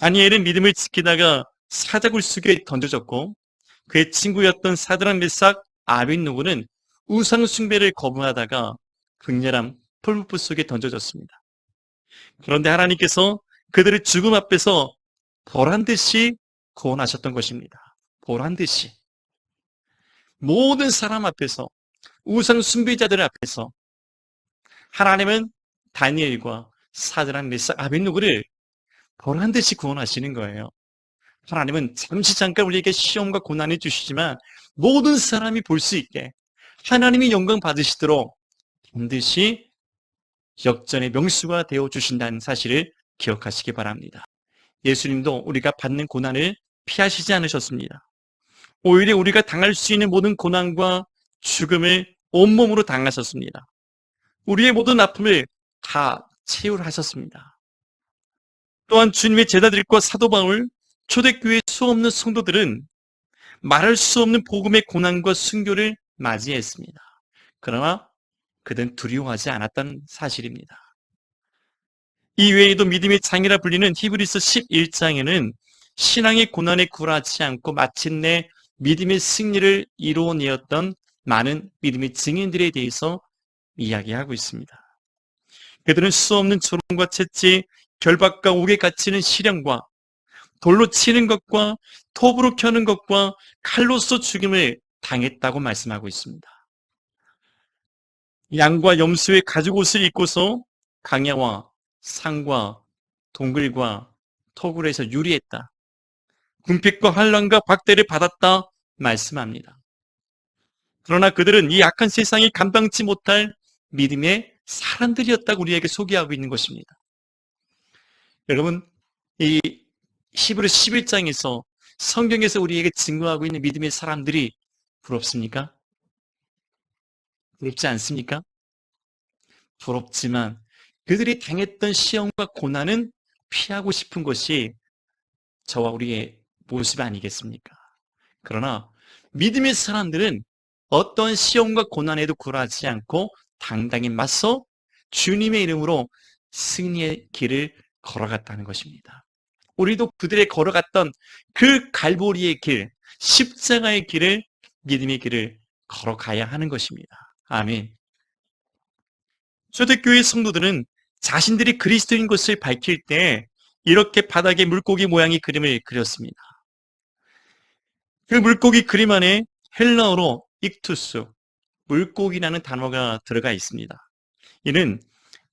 다니엘은 믿음을 지키다가 사자굴 속에 던져졌고 그의 친구였던 사드랑 메삭 아빈누고는 우상 숭배를 거부하다가 극렬한 풀무불 속에 던져졌습니다. 그런데 하나님께서 그들의 죽음 앞에서 보란 듯이 구원하셨던 것입니다. 보란 듯이 모든 사람 앞에서 우상 숭배자들 앞에서 하나님은 다니엘과 사드랑 메삭 아벤누고를 보란 듯이 구원하시는 거예요. 하나님은 잠시 잠깐 우리에게 시험과 고난을 주시지만 모든 사람이 볼 수 있게 하나님이 영광 받으시도록 반드시 역전의 명수가 되어 주신다는 사실을 기억하시기 바랍니다. 예수님도 우리가 받는 고난을 피하시지 않으셨습니다. 오히려 우리가 당할 수 있는 모든 고난과 죽음을 온몸으로 당하셨습니다. 우리의 모든 아픔을 다 채울하셨습니다. 또한 주님의 제자들과 사도 바울, 초대교회 수없는 성도들은 말할 수 없는 복음의 고난과 순교를 맞이했습니다. 그러나 그들은 두려워하지 않았던 사실입니다. 이 외에도 믿음의 장이라 불리는 히브리서 11장에는 신앙의 고난에 굴하지 않고 마침내 믿음의 승리를 이루어내었던 많은 믿음의 증인들에 대해서 이야기하고 있습니다. 그들은 수 없는 조롱과 채찍, 결박과 옥에 갇히는 시련과 돌로 치는 것과 톱으로 켜는 것과 칼로서 죽임을 당했다고 말씀하고 있습니다. 양과 염소의 가죽 옷을 입고서 강야와 상과 동굴과 토굴에서 유리했다. 궁핍과 환란과 박대를 받았다 말씀합니다. 그러나 그들은 이 악한 세상이 감당치 못할 믿음의 사람들이었다고 우리에게 소개하고 있는 것입니다. 여러분, 이 히브리 11장에서 성경에서 우리에게 증거하고 있는 믿음의 사람들이 부럽습니까? 부럽지 않습니까? 부럽지만 그들이 당했던 시험과 고난은 피하고 싶은 것이 저와 우리의 모습 아니겠습니까? 그러나 믿음의 사람들은 어떤 시험과 고난에도 굴하지 않고 당당히 맞서 주님의 이름으로 승리의 길을 걸어갔다는 것입니다. 우리도 그들의 걸어갔던 그 갈보리의 길, 십자가의 길을 믿음의 길을 걸어가야 하는 것입니다. 아멘. 초대교회 성도들은 자신들이 그리스도인 것을 밝힐 때 이렇게 바닥에 물고기 모양의 그림을 그렸습니다. 그 물고기 그림 안에 헬라어로 익투스, 물고기라는 단어가 들어가 있습니다. 이는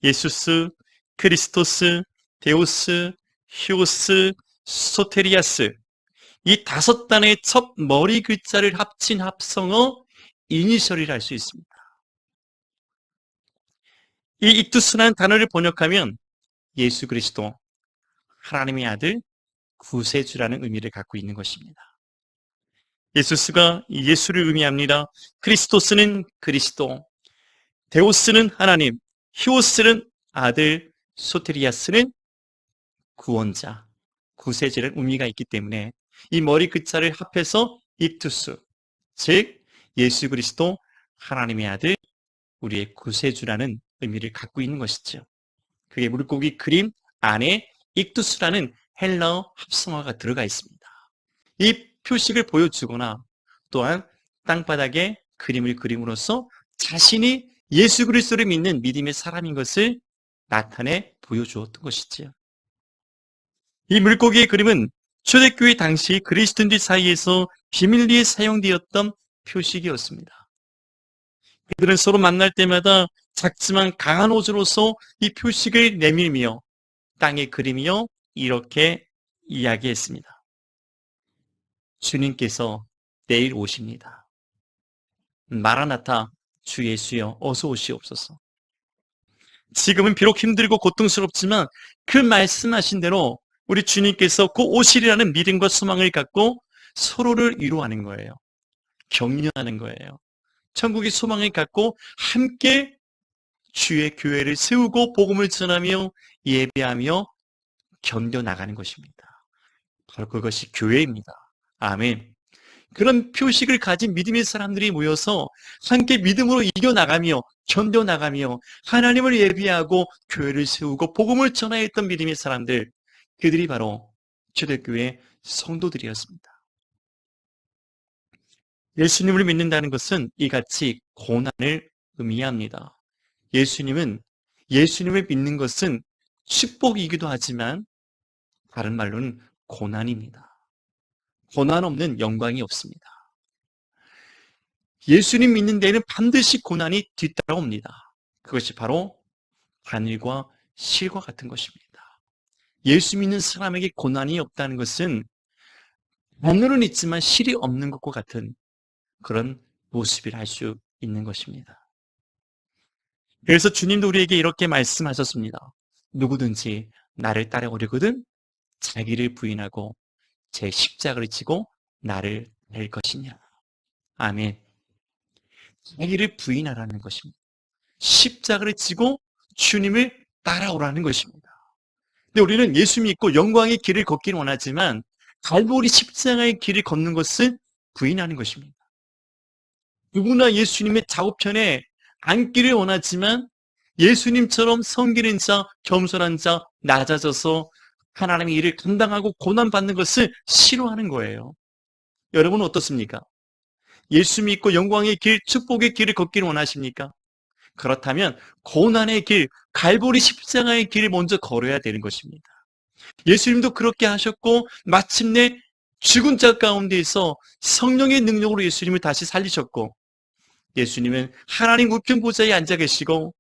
예수스, 크리스토스, 데오스, 히오스, 소테리아스 이 다섯 단의 첫 머리 글자를 합친 합성어 이니셜이라 할 수 있습니다. 이 이투스라는 단어를 번역하면 예수 그리스도, 하나님의 아들, 구세주라는 의미를 갖고 있는 것입니다. 예수스가 예수를 의미합니다. 크리스토스는 그리스도, 데오스는 하나님, 히오스는 아들, 소테리아스는 구원자, 구세주라는 의미가 있기 때문에 이 머리 글자를 합해서 입투스, 즉 예수 그리스도 하나님의 아들, 우리의 구세주라는 의미를 갖고 있는 것이죠. 그게 물고기 그림 안에 익투스라는 헬라어 합성어가 들어가 있습니다. 이 표식을 보여주거나 또한 땅바닥에 그림을 그림으로써 자신이 예수 그리스도를 믿는 믿음의 사람인 것을 나타내 보여주었던 것이지요. 이 물고기의 그림은 초대교회 당시 그리스도인들 사이에서 비밀리에 사용되었던 표식이었습니다. 그들은 서로 만날 때마다 작지만 강한 옷으로서 이 표식을 내밀며 땅에 그리며 이렇게 이야기했습니다. 주님께서 내일 오십니다. 마라나타 주 예수여 어서 오시옵소서. 지금은 비록 힘들고 고통스럽지만 그 말씀하신 대로 우리 주님께서 그 오시리라는 믿음과 소망을 갖고 서로를 위로하는 거예요. 격려하는 거예요. 천국의 소망을 갖고 함께 주의 교회를 세우고 복음을 전하며 예배하며 견뎌 나가는 것입니다. 바로 그것이 교회입니다. 아멘. 그런 표식을 가진 믿음의 사람들이 모여서 함께 믿음으로 이겨나가며 견뎌나가며 하나님을 예비하고 교회를 세우고 복음을 전하였던 믿음의 사람들 그들이 바로 초대교회 성도들이었습니다. 예수님을 믿는다는 것은 이같이 고난을 의미합니다. 예수님은 예수님을 믿는 것은 축복이기도 하지만 다른 말로는 고난입니다. 고난 없는 영광이 없습니다. 예수님 믿는 데에는 반드시 고난이 뒤따라옵니다. 그것이 바로 바늘과 실과 같은 것입니다. 예수 믿는 사람에게 고난이 없다는 것은 바늘은 있지만 실이 없는 것과 같은 그런 모습이라 할 수 있는 것입니다. 그래서 주님도 우리에게 이렇게 말씀하셨습니다. 누구든지 나를 따라오려거든 자기를 부인하고 제 십자가를 지고 나를 낼 것이냐. 아멘. 자기를 부인하라는 것입니다. 십자가를 지고 주님을 따라오라는 것입니다. 근데 우리는 예수 믿고 영광의 길을 걷기를 원하지만 갈보리 십자가의 길을 걷는 것은 부인하는 것입니다. 누구나 예수님의 좌우편에 앉기를 원하지만 예수님처럼 섬기는 자, 겸손한 자, 낮아져서 하나님의 일을 감당하고 고난받는 것을 싫어하는 거예요. 여러분은 어떻습니까? 예수 믿고 영광의 길, 축복의 길을 걷기를 원하십니까? 그렇다면 고난의 길, 갈보리 십자가의 길을 먼저 걸어야 되는 것입니다. 예수님도 그렇게 하셨고 마침내 죽은 자 가운데에서 성령의 능력으로 예수님을 다시 살리셨고 예수님은 하나님 우편 보좌에 앉아 계시고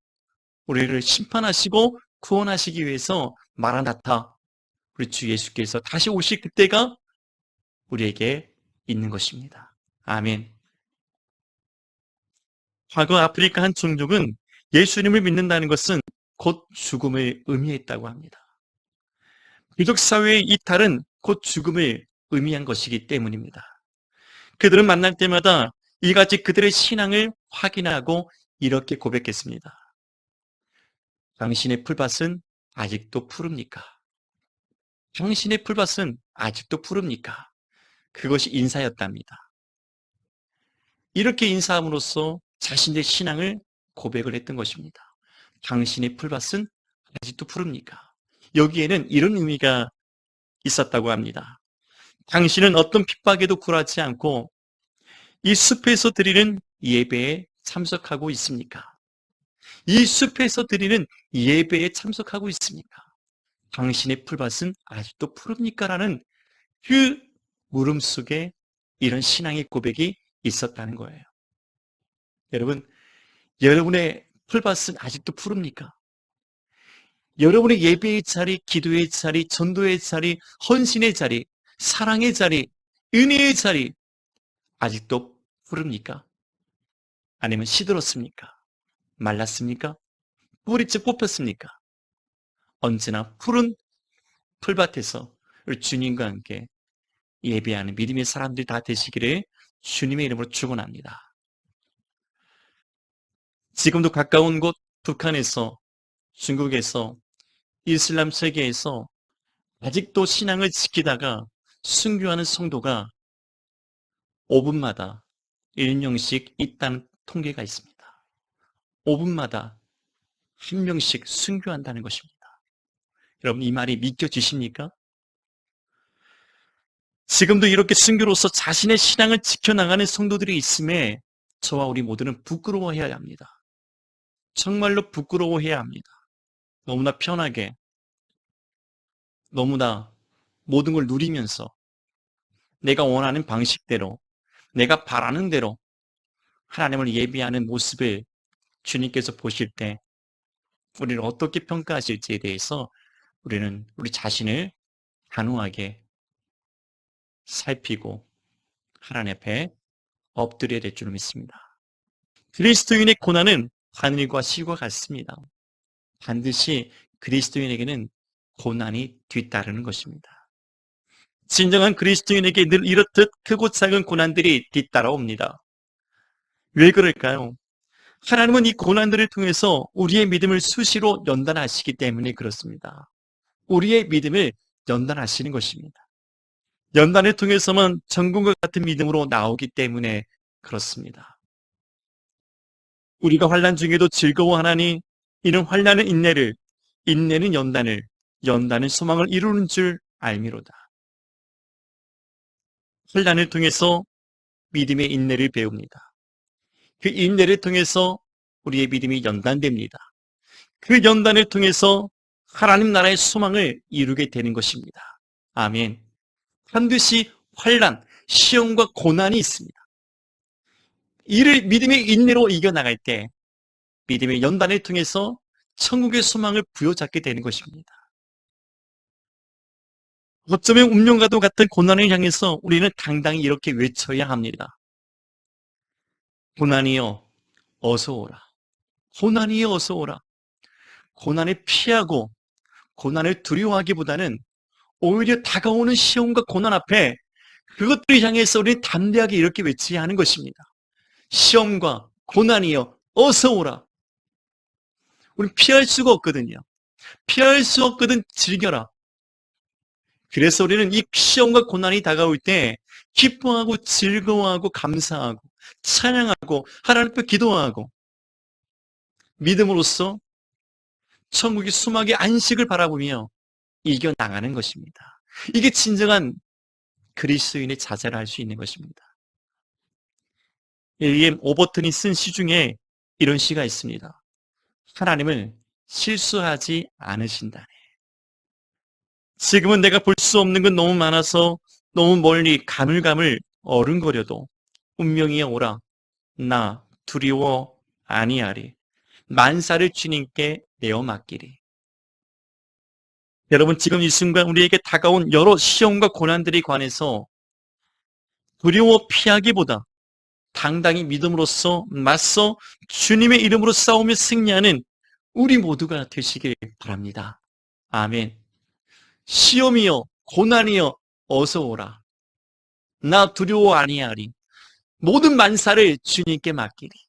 우리를 심판하시고 구원하시기 위해서 마라나타 우리 주 예수께서 다시 오실 그때가 우리에게 있는 것입니다. 아멘. 과거 아프리카 한 종족은 예수님을 믿는다는 것은 곧 죽음을 의미했다고 합니다. 귀족 사회의 이탈은 곧 죽음을 의미한 것이기 때문입니다. 그들은 만날 때마다 이같이 그들의 신앙을 확인하고 이렇게 고백했습니다. 당신의 풀밭은 아직도 푸릅니까? 당신의 풀밭은 아직도 푸릅니까? 그것이 인사였답니다. 이렇게 인사함으로써 자신의 신앙을 고백을 했던 것입니다. 당신의 풀밭은 아직도 푸릅니까? 여기에는 이런 의미가 있었다고 합니다. 당신은 어떤 핍박에도 굴하지 않고 이 숲에서 드리는 예배에 참석하고 있습니까? 이 숲에서 드리는 예배에 참석하고 있습니까? 당신의 풀밭은 아직도 푸릅니까? 라는 그 물음 속에 이런 신앙의 고백이 있었다는 거예요. 여러분, 여러분의 풀밭은 아직도 푸릅니까? 여러분의 예배의 자리, 기도의 자리, 전도의 자리, 헌신의 자리, 사랑의 자리, 은혜의 자리, 아직도 푸릅니까? 아니면 시들었습니까? 말랐습니까? 뿌리째 뽑혔습니까? 언제나 푸른 풀밭에서 주님과 함께 예배하는 믿음의 사람들이 다 되시기를 주님의 이름으로 축원합니다. 지금도 가까운 곳 북한에서 중국에서 이슬람 세계에서 아직도 신앙을 지키다가 순교하는 성도가 5분마다 1명씩 있다는 통계가 있습니다. 5분마다 한 명씩 순교한다는 것입니다. 여러분 이 말이 믿겨지십니까? 지금도 이렇게 순교로서 자신의 신앙을 지켜나가는 성도들이 있음에 저와 우리 모두는 부끄러워해야 합니다. 정말로 부끄러워해야 합니다. 너무나 편하게, 너무나 모든 걸 누리면서 내가 원하는 방식대로, 내가 바라는 대로 하나님을 예비하는 모습을 주님께서 보실 때 우리를 어떻게 평가하실지에 대해서 우리는 우리 자신을 단호하게 살피고 하나님 앞에 엎드려야 될 줄 믿습니다. 그리스도인의 고난은 하늘과 시과 같습니다. 반드시 그리스도인에게는 고난이 뒤따르는 것입니다. 진정한 그리스도인에게 늘 이렇듯 크고 작은 고난들이 뒤따라옵니다. 왜 그럴까요? 하나님은 이 고난들을 통해서 우리의 믿음을 수시로 연단하시기 때문에 그렇습니다. 우리의 믿음을 연단하시는 것입니다. 연단을 통해서만 전군과 같은 믿음으로 나오기 때문에 그렇습니다. 우리가 환란 중에도 즐거워하나니 이는 환란은 인내를 인내는 연단을 연단은 소망을 이루는 줄 알미로다. 환란을 통해서 믿음의 인내를 배웁니다. 그 인내를 통해서 우리의 믿음이 연단됩니다. 그 연단을 통해서 하나님 나라의 소망을 이루게 되는 것입니다. 아멘. 반드시 환란, 시험과 고난이 있습니다. 이를 믿음의 인내로 이겨나갈 때 믿음의 연단을 통해서 천국의 소망을 부여잡게 되는 것입니다. 어쩌면 운명과도 같은 고난을 향해서 우리는 당당히 이렇게 외쳐야 합니다. 고난이여, 어서 오라. 고난이여, 어서 오라. 고난을 피하고 고난을 두려워하기보다는 오히려 다가오는 시험과 고난 앞에 그것들을 향해서 우리는 담대하게 이렇게 외쳐야 하는 것입니다. 시험과 고난이여, 어서 오라. 우리 피할 수가 없거든요. 피할 수 없거든 즐겨라. 그래서 우리는 이 시험과 고난이 다가올 때 기뻐하고 즐거워하고 감사하고 찬양하고 하나님 앞에 기도하고 믿음으로써 천국의 수막의 안식을 바라보며 이겨나가는 것입니다. 이게 진정한 그리스도인의 자세를 할 수 있는 것입니다. 윌리엄 오버튼이 쓴 시 중에 이런 시가 있습니다. 하나님을 실수하지 않으신다네. 지금은 내가 볼 수 없는 건 너무 많아서 너무 멀리 가물가물 어른거려도 운명이 오라. 나 두려워 아니하리. 만사를 주님께 내어 맡기리. 여러분 지금 이 순간 우리에게 다가온 여러 시험과 고난들에 관해서 두려워 피하기보다 당당히 믿음으로써 맞서 주님의 이름으로 싸우며 승리하는 우리 모두가 되시길 바랍니다. 아멘. 시험이여 고난이여 어서 오라. 나 두려워 아니하리. 모든 만사를 주님께 맡기리.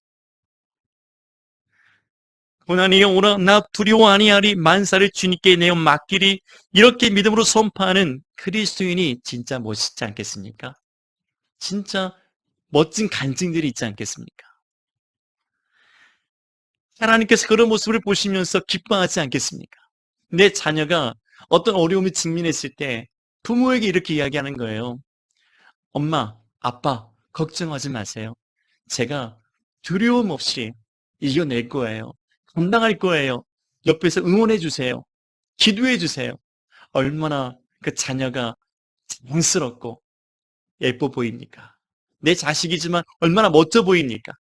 고난이여 오라 나 두려워 아니하리 만사를 주님께 내어 맡기리 이렇게 믿음으로 선포하는 그리스도인이 진짜 멋있지 않겠습니까? 진짜 멋진 간증들이 있지 않겠습니까? 하나님께서 그런 모습을 보시면서 기뻐하지 않겠습니까? 내 자녀가 어떤 어려움을 직면했을 때 부모에게 이렇게 이야기하는 거예요. 엄마, 아빠, 걱정하지 마세요. 제가 두려움 없이 이겨낼 거예요. 감당할 거예요. 옆에서 응원해 주세요. 기도해 주세요. 얼마나 그 자녀가 자랑스럽고 예뻐 보입니까? 내 자식이지만 얼마나 멋져 보입니까?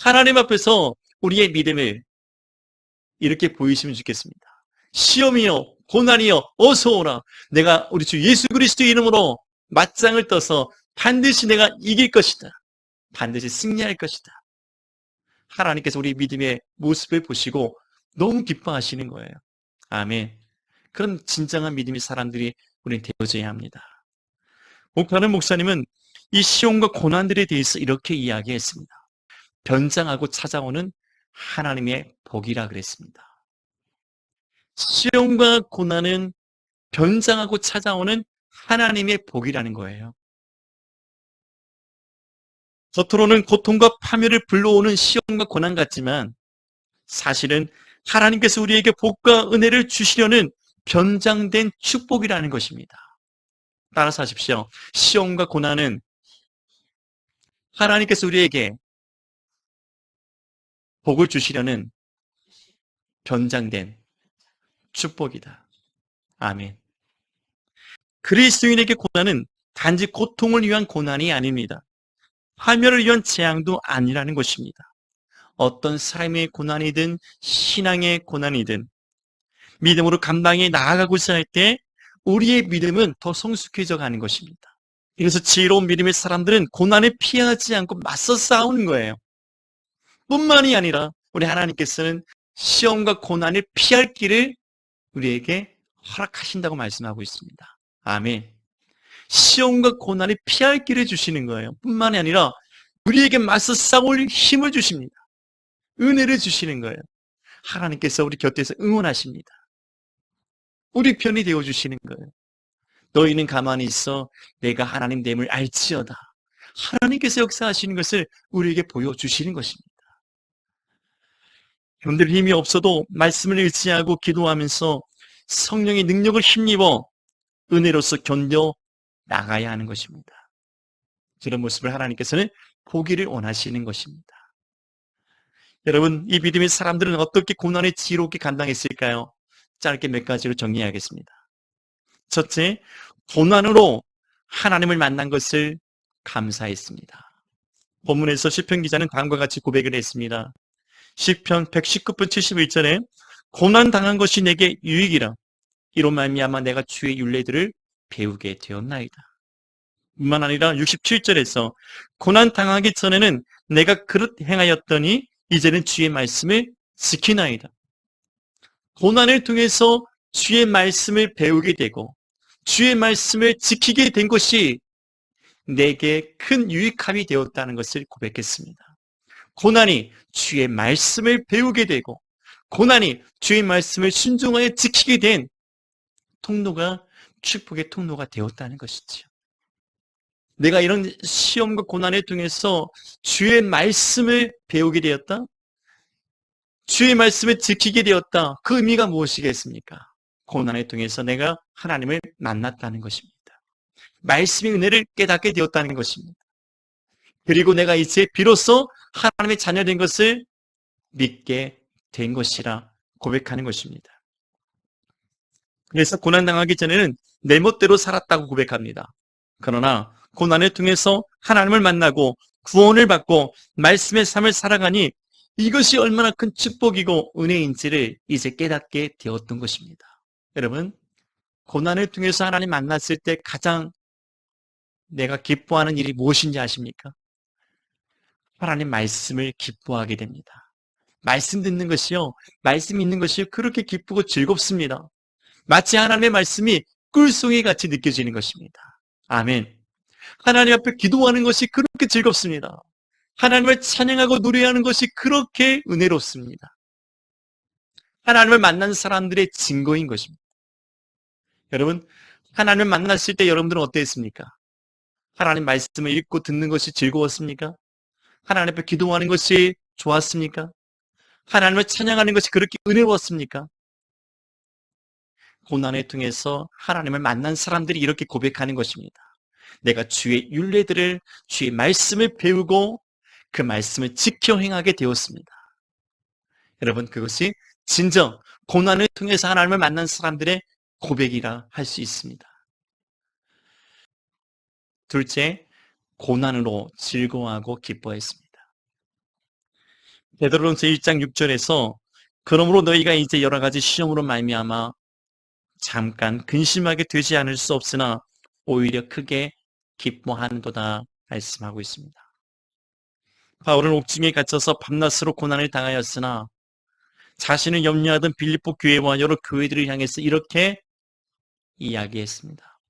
하나님 앞에서 우리의 믿음을 이렇게 보이시면 좋겠습니다. 시험이요, 고난이요, 어서 오라. 내가 우리 주 예수 그리스도 이름으로 맞짱을 떠서 반드시 내가 이길 것이다. 반드시 승리할 것이다. 하나님께서 우리 믿음의 모습을 보시고 너무 기뻐하시는 거예요. 아멘. 그런 진정한 믿음의 사람들이 우리는 되어져야 합니다. 목사는 목사님은 이 시험과 고난들에 대해서 이렇게 이야기했습니다. 변장하고 찾아오는 하나님의 복이라 그랬습니다. 시험과 고난은 변장하고 찾아오는 하나님의 복이라는 거예요. 겉으로는 고통과 파멸을 불러오는 시험과 고난 같지만 사실은 하나님께서 우리에게 복과 은혜를 주시려는 변장된 축복이라는 것입니다. 따라서 하십시오. 시험과 고난은 하나님께서 우리에게 복을 주시려는 변장된 축복이다. 아멘. 그리스도인에게 고난은 단지 고통을 위한 고난이 아닙니다. 파멸을 위한 재앙도 아니라는 것입니다. 어떤 삶의 고난이든 신앙의 고난이든 믿음으로 감당해 나아가고자 할 때 우리의 믿음은 더 성숙해져 가는 것입니다. 그래서 지혜로운 믿음의 사람들은 고난을 피하지 않고 맞서 싸우는 거예요. 뿐만이 아니라 우리 하나님께서는 시험과 고난을 피할 길을 우리에게 허락하신다고 말씀하고 있습니다. 아멘. 시험과 고난을 피할 길을 주시는 거예요. 뿐만이 아니라 우리에게 맞서 싸울 힘을 주십니다. 은혜를 주시는 거예요. 하나님께서 우리 곁에서 응원하십니다. 우리 편이 되어 주시는 거예요. 너희는 가만히 있어 내가 하나님 됨을 알지어다. 하나님께서 역사하시는 것을 우리에게 보여주시는 것입니다. 여러분들 힘이 없어도 말씀을 의지하고 기도하면서 성령의 능력을 힘입어 은혜로서 견뎌 나가야 하는 것입니다. 그런 모습을 하나님께서는 보기를 원하시는 것입니다. 여러분, 이 믿음의 사람들은 어떻게 고난에 지롭게 감당했을까요? 짧게 몇 가지로 정리하겠습니다. 첫째, 고난으로 하나님을 만난 것을 감사했습니다. 본문에서 시편 기자는 다음과 같이 고백을 했습니다. 시편 119편 71절에 고난 당한 것이 내게 유익이라 이로 말미암아 내가 주의 윤례들을 배우게 되었나이다. 뿐만 아니라 67절에서 고난 당하기 전에는 내가 그릇 행하였더니 이제는 주의 말씀을 지키나이다. 고난을 통해서 주의 말씀을 배우게 되고 주의 말씀을 지키게 된 것이 내게 큰 유익함이 되었다는 것을 고백했습니다. 고난이 주의 말씀을 배우게 되고 고난이 주의 말씀을 순종하여 지키게 된 통로가 축복의 통로가 되었다는 것이죠. 내가 이런 시험과 고난을 통해서 주의 말씀을 배우게 되었다? 주의 말씀을 지키게 되었다. 그 의미가 무엇이겠습니까? 고난을 통해서 내가 하나님을 만났다는 것입니다. 말씀의 은혜를 깨닫게 되었다는 것입니다. 그리고 내가 이제 비로소 하나님의 자녀된 것을 믿게 된 것이라 고백하는 것입니다. 그래서 고난당하기 전에는 내 멋대로 살았다고 고백합니다. 그러나 고난을 통해서 하나님을 만나고 구원을 받고 말씀의 삶을 살아가니 이것이 얼마나 큰 축복이고 은혜인지를 이제 깨닫게 되었던 것입니다. 여러분, 고난을 통해서 하나님 만났을 때 가장 내가 기뻐하는 일이 무엇인지 아십니까? 하나님 말씀을 기뻐하게 됩니다. 말씀 듣는 것이요. 말씀 있는 것이 그렇게 기쁘고 즐겁습니다. 마치 하나님의 말씀이 꿀송이 같이 느껴지는 것입니다. 아멘. 하나님 앞에 기도하는 것이 그렇게 즐겁습니다. 하나님을 찬양하고 노래하는 것이 그렇게 은혜롭습니다. 하나님을 만난 사람들의 증거인 것입니다. 여러분, 하나님을 만났을 때 여러분들은 어땠습니까? 하나님 말씀을 읽고 듣는 것이 즐거웠습니까? 하나님 앞에 기도하는 것이 좋았습니까? 하나님을 찬양하는 것이 그렇게 은혜로웠습니까? 고난을 통해서 하나님을 만난 사람들이 이렇게 고백하는 것입니다. 내가 주의 윤례들을 주의 말씀을 배우고 그 말씀을 지켜 행하게 되었습니다. 여러분 그것이 진정 고난을 통해서 하나님을 만난 사람들의 고백이라 할 수 있습니다. 둘째, 고난으로 즐거워하고 기뻐했습니다. 베드로전서 1장 6절에서 그러므로 너희가 이제 여러 가지 시험으로 말미암아 잠깐 근심하게 되지 않을 수 없으나 오히려 크게 기뻐하는도다 말씀하고 있습니다. 바울은 옥중에 갇혀서 밤낮으로 고난을 당하였으나 자신을 염려하던 빌립보 교회와 여러 교회들을 향해서 이렇게 이야기했습니다.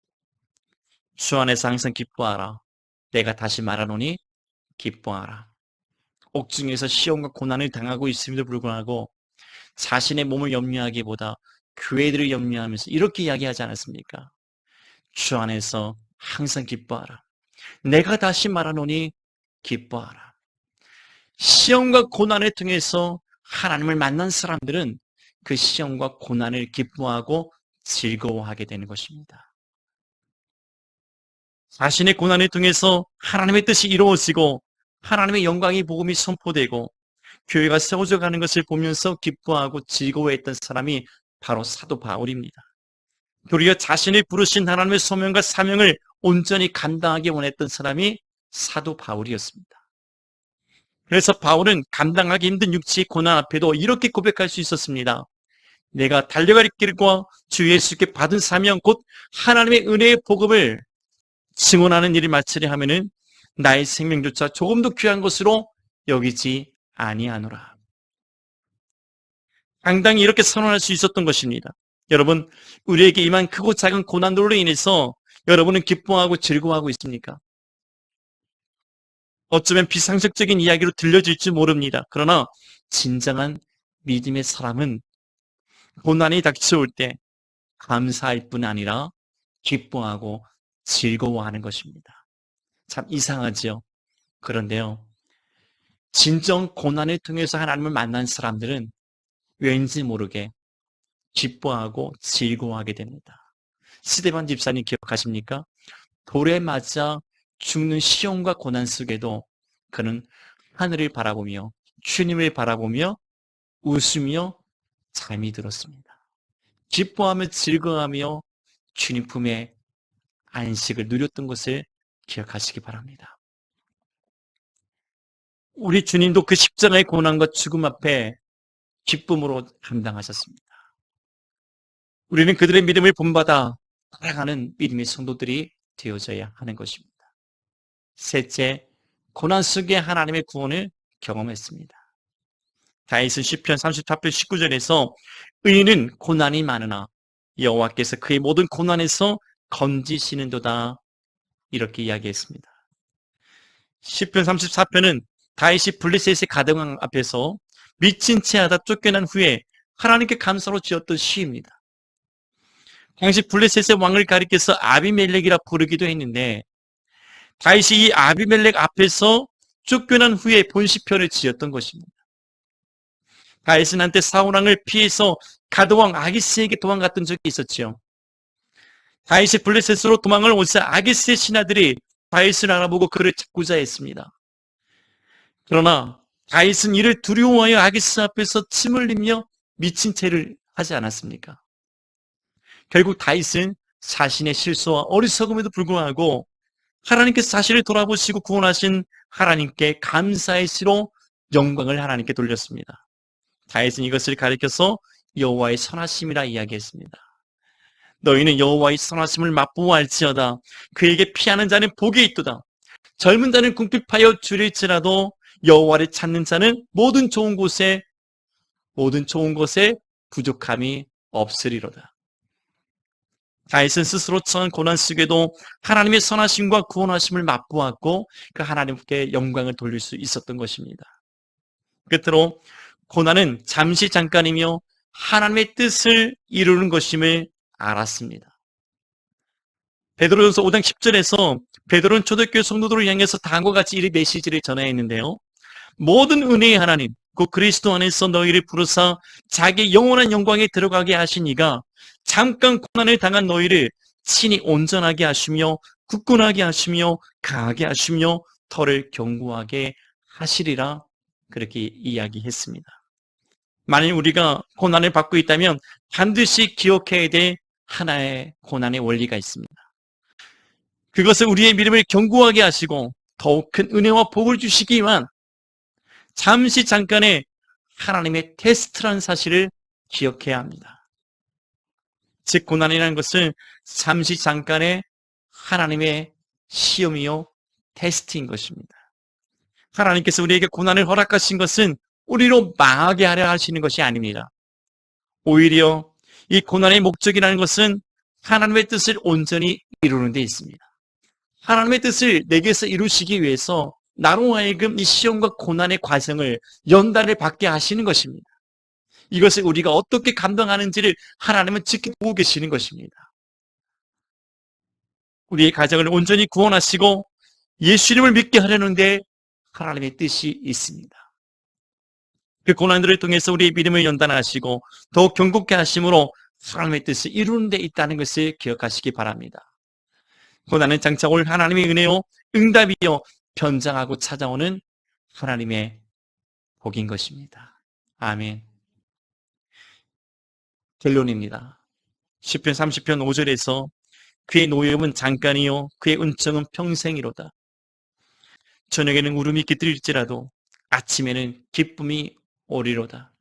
주 안에서 항상 기뻐하라. 내가 다시 말하노니 기뻐하라. 옥중에서 시험과 고난을 당하고 있음에도 불구하고 자신의 몸을 염려하기보다 교회들을 염려하면서 이렇게 이야기하지 않았습니까? 주 안에서 항상 기뻐하라. 내가 다시 말하노니 기뻐하라. 시험과 고난을 통해서 하나님을 만난 사람들은 그 시험과 고난을 기뻐하고 즐거워하게 되는 것입니다. 자신의 고난을 통해서 하나님의 뜻이 이루어지고 하나님의 영광이 복음이 선포되고 교회가 세워져 가는 것을 보면서 기뻐하고 즐거워했던 사람이 바로 사도 바울입니다. 도리어 자신이 부르신 하나님의 소명과 사명을 온전히 감당하기 원했던 사람이 사도 바울이었습니다. 그래서 바울은 감당하기 힘든 육체의 고난 앞에도 이렇게 고백할 수 있었습니다. 내가 달려갈 길과 주 예수께 받은 사명 곧 하나님의 은혜의 복음을 증언하는 일을 마치려 하면은 나의 생명조차 조금도 귀한 것으로 여기지 아니하노라. 당당히 이렇게 선언할 수 있었던 것입니다. 여러분, 우리에게 이만 크고 작은 고난들로 인해서 여러분은 기뻐하고 즐거워하고 있습니까? 어쩌면 비상식적인 이야기로 들려질지 모릅니다. 그러나 진정한 믿음의 사람은 고난이 닥쳐올 때 감사할 뿐 아니라 기뻐하고 즐거워하는 것입니다. 참 이상하지요. 그런데요. 진정 고난을 통해서 하나님을 만난 사람들은 왠지 모르게 기뻐하고 즐거워하게 됩니다. 시대반 집사님 기억하십니까? 돌에 맞아 죽는 시험과 고난 속에도 그는 하늘을 바라보며 주님을 바라보며 웃으며 잠이 들었습니다. 기뻐하며 즐거워하며 주님 품에 안식을 누렸던 것을 기억하시기 바랍니다. 우리 주님도 그 십자가의 고난과 죽음 앞에 기쁨으로 감당하셨습니다. 우리는 그들의 믿음을 본받아 따라가는 믿음의 성도들이 되어져야 하는 것입니다. 셋째, 고난 속에 하나님의 구원을 경험했습니다. 다윗은 시편 34편 19절에서 의인은 고난이 많으나 여호와께서 그의 모든 고난에서 건지시는도다 이렇게 이야기했습니다. 시편 34편은 다윗이 블레셋의 가등왕 앞에서 미친 채 하다 쫓겨난 후에 하나님께 감사로 지었던 시입니다. 당시 블레셋의 왕을 가리켜서 아비멜렉이라 부르기도 했는데 다윗이 이 아비멜렉 앞에서 쫓겨난 후에 본시편을 지었던 것입니다. 다윗은 한때 사울왕을 피해서 가드왕 아기스에게 도망갔던 적이 있었지요. 다윗이 블레셋으로 도망을 오자 아기스의 신하들이 다윗을 알아보고 그를 찾고자 했습니다. 그러나 다윗은 이를 두려워하여 아기스 앞에서 침 흘리며 미친 채를 하지 않았습니까? 결국 다윗은 자신의 실수와 어리석음에도 불구하고 하나님께서 자신을 돌아보시고 구원하신 하나님께 감사의 시로 영광을 하나님께 돌렸습니다. 다윗은 이것을 가리켜서 여호와의 선하심이라 이야기했습니다. 너희는 여호와의 선하심을 맛보아할지어다. 그에게 피하는 자는 복이 있도다. 젊은 자는 궁핍하여 줄일지라도 여호와를 찾는 자는 모든 좋은 곳에 모든 좋은 것에 부족함이 없으리로다. 다윗은 스스로 처한 고난 속에도 하나님의 선하심과 구원하심을 맛보았고 그 하나님께 영광을 돌릴 수 있었던 것입니다. 끝으로 고난은 잠시 잠깐이며 하나님의 뜻을 이루는 것임을 알았습니다. 베드로전서 5장 10절에서 베드로는 초대교회 성도들을 향해서 다음과 같이 이 메시지를 전하였는데요. 모든 은혜의 하나님, 그 그리스도 안에서 너희를 부르사 자기 영원한 영광에 들어가게 하신 이가 잠깐 고난을 당한 너희를 친히 온전하게 하시며 굳건하게 하시며 강하게 하시며 털을 견고하게 하시리라 그렇게 이야기했습니다. 만일 우리가 고난을 받고 있다면 반드시 기억해야 될 하나의 고난의 원리가 있습니다. 그것을 우리의 믿음을 견고하게 하시고 더욱 큰 은혜와 복을 주시기 위한 잠시 잠깐의 하나님의 테스트라는 사실을 기억해야 합니다. 즉, 고난이라는 것은 잠시 잠깐의 하나님의 시험이요, 테스트인 것입니다. 하나님께서 우리에게 고난을 허락하신 것은 우리로 망하게 하려 하시는 것이 아닙니다. 오히려 이 고난의 목적이라는 것은 하나님의 뜻을 온전히 이루는 데 있습니다. 하나님의 뜻을 내게서 이루시기 위해서 나로 하여금 이 시험과 고난의 과정을 연단을 받게 하시는 것입니다. 이것을 우리가 어떻게 감당하는지를 하나님은 지켜보고 계시는 것입니다. 우리의 가정을 온전히 구원하시고 예수님을 믿게 하려는데 하나님의 뜻이 있습니다. 그 고난들을 통해서 우리의 믿음을 연단하시고 더욱 경고케 하심으로 하나님의 뜻을 이루는 데 있다는 것을 기억하시기 바랍니다. 고난은 장차 올 하나님의 은혜요 응답이요 변장하고 찾아오는 하나님의 복인 것입니다. 아멘. 결론입니다. 10편 30편 5절에서 그의 노염은 잠깐이요 그의 은총은 평생이로다. 저녁에는 울음이 깃들일지라도 아침에는 기쁨이 오리로다.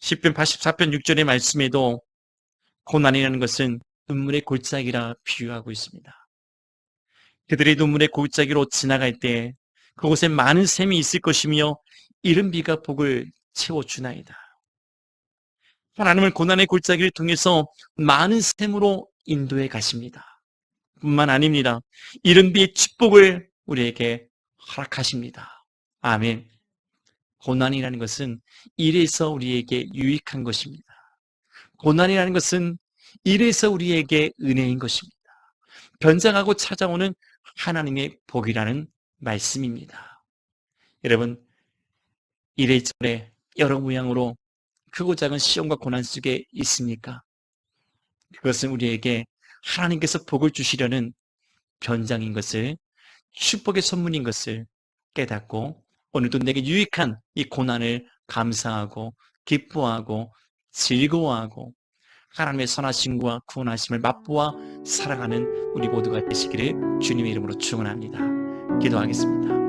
10편 84편 6절의 말씀에도 고난이라는 것은 눈물의 골짜기라 비유하고 있습니다. 그들의 눈물의 골짜기로 지나갈 때 그곳에 많은 샘이 있을 것이며 이른 비가 복을 채워주나이다. 하나님은 고난의 골짜기를 통해서 많은 샘으로 인도해 가십니다. 뿐만 아닙니다. 이른 비의 축복을 우리에게 허락하십니다. 아멘. 고난이라는 것은 일에서 우리에게 유익한 것입니다. 고난이라는 것은 일에서 우리에게 은혜인 것입니다. 변장하고 찾아오는 하나님의 복이라는 말씀입니다. 여러분, 이래저래 여러 모양으로 크고 작은 시험과 고난 속에 있습니까? 그것은 우리에게 하나님께서 복을 주시려는 변장인 것을 축복의 선물인 것을 깨닫고 오늘도 내게 유익한 이 고난을 감사하고 기뻐하고 즐거워하고 하나님의 선하심과 구원하심을 맛보아 살아가는 우리 모두가 되시기를 주님의 이름으로 축원합니다. 기도하겠습니다.